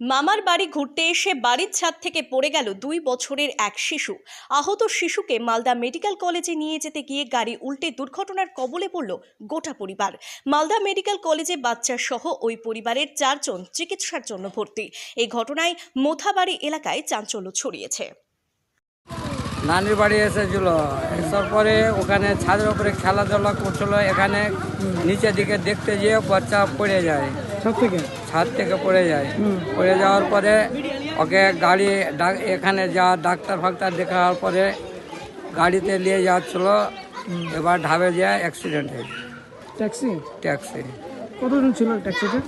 মামার বাড়ি ঘুরতে এসে বাড়ির ছাদ থেকে পড়ে গেল দুই বছরের এক শিশু। আহত শিশুকে মালদা মেডিকেল কলেজে নিয়ে যেতে গিয়ে গাড়ি উল্টে দুর্ঘটনার কবলে পড়ল গোটা পরিবার। মালদা মেডিকেল কলেজে বাচ্চা সহ ওই পরিবারের চারজন চিকিৎসার জন্য ভর্তি। এই ঘটনায় মোথাবাড়ি এলাকায় চাঞ্চল্য ছড়িয়েছে। নানির বাড়ি এসেছিল। এসার পরে ওখানে ছাদের উপরে খেলাধুলা করছিল। এখানে নিচের দিকে দেখতে যেয়ে বাচ্চা পড়ে যায়। সব থেকে? ছাদ থেকে পড়ে যায়। পড়ে যাওয়ার পরে ওকে গাড়ি এখানে যা ডাক্তার ফাক্তার দেখার পরে গাড়িতে নিয়ে যাচ্ছিল। এবার ঢাবে যায় অ্যাক্সিডেন্ট হয়েছে। ট্যাক্সি? ট্যাক্সি। কতজন ছিল ট্যাক্সিতে?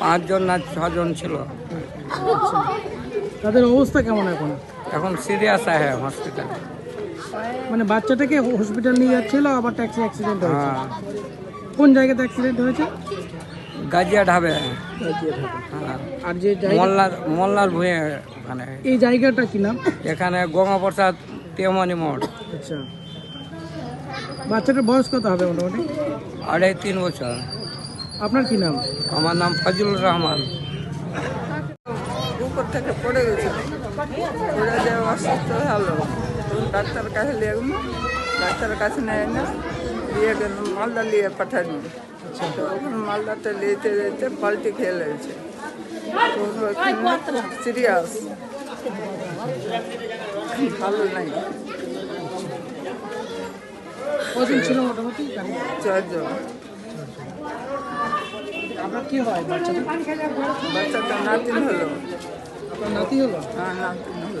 পাঁচজন না ছজন ছিল। তাদের অবস্থা কেমন এখন? এখন সিরিয়াস আছে হসপিটালে। মানে বাচ্চাটাকে হসপিটাল নিয়ে যাচ্ছিল আবার ট্যাক্সি অ্যাক্সিডেন্ট হয়েছে। হ্যাঁ। কোন জায়গাতে অ্যাক্সিডেন্ট হয়েছে? গাজিয়া ঢাবে হ্যাঁ। আর যে মোল্লার মোল্লার ভুঁয়ে ওখানে। এই জায়গাটা কি নাম? এখানে গঙ্গা প্রসাদ তেমনি মঠ আচ্ছা। বাচ্চাটার বয়স কত হবে মোটামুটি? আড়াই তিন বছর। আপনার কি নাম? আমার নাম ফজলুর রহমান। উপর থেকে পড়ে গেছিল পড়ে যাওয়া অসুস্থ হলো। ডাক্তার কাছে নিয়ে গেল ডাক্তারের কাছে নেয় না দিয়ে গেল মালদা নিয়ে পাঠানো তো ওখানে মালদাতে নিতে যেতে পাল্টি খেয়ে লেগেছে। সিরিয়াস। ভালো নাই। কজন ছিল মোটামুটি? চারজন। আপনার কি হয় বাচ্চাটা? বাচ্চাটা নাতিন হলো। আপনার নাতি হলো? হ্যাঁ নাতিন হলো।